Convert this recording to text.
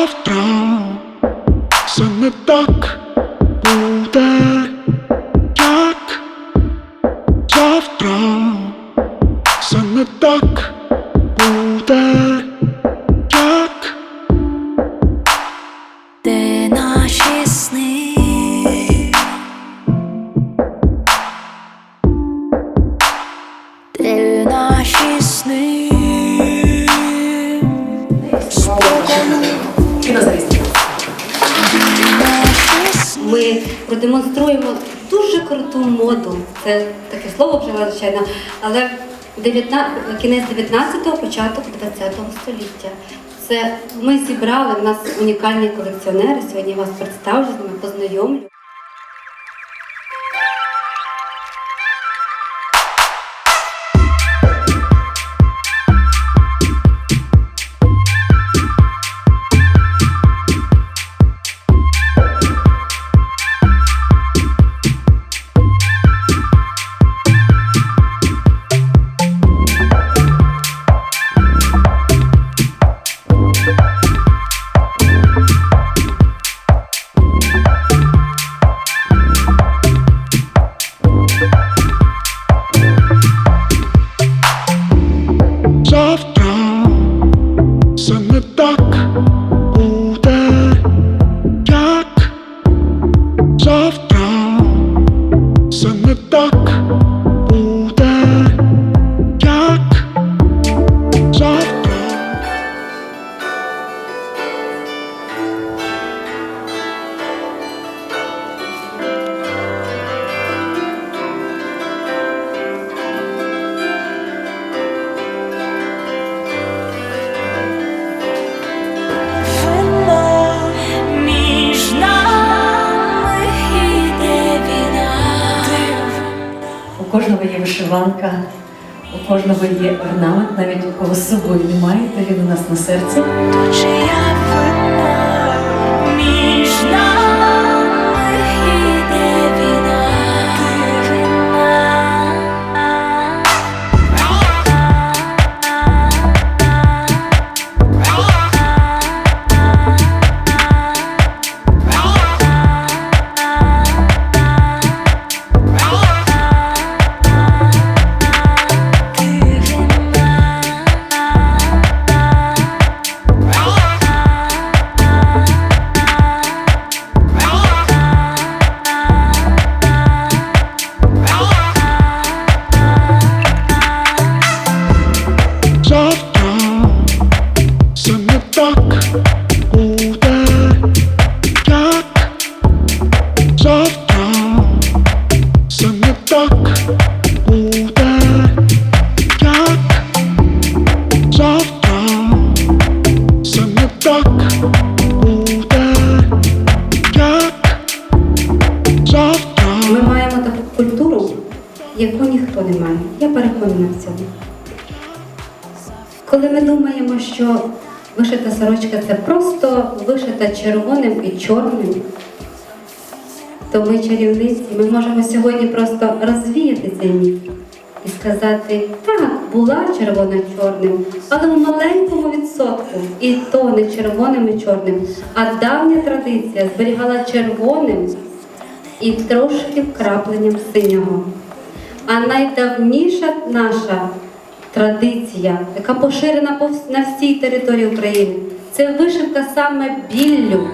Завтра саме так буде, як завтра саме так буде, як Де наші сни? Де наші сни? Спокою Кінозавісник. наші. Ми продемонструємо дуже круту моду. Це таке слово вже звичайно, але 19, кінець 19-го, початок 20-го століття. Це ми зібрали, в нас унікальні колекціонери. Сьогодні вас представлю, з ними познайомлю. У кожного є вишиванка, у кожного є орнамент, навіть у кого з собою немає, то він у нас на серці. То чия вина? Між нами завтра саме так буде, як завтра саме так буде, як завтра. Ми маємо таку культуру, яку ніхто не має. Я переконана в цьому. Коли ми думаємо, що вишита сорочка це просто вишита червоним і чорним, то ми чарівниці, ми можемо сьогодні просто розвіяти цей міф і сказати, так, була червона-чорним, але в маленькому відсотку, і то не червоним і чорним, а давня традиція зберігала червоним і трошки вкрапленням синього. А найдавніша наша традиція, яка поширена на всій території України, це вишивка саме біллю.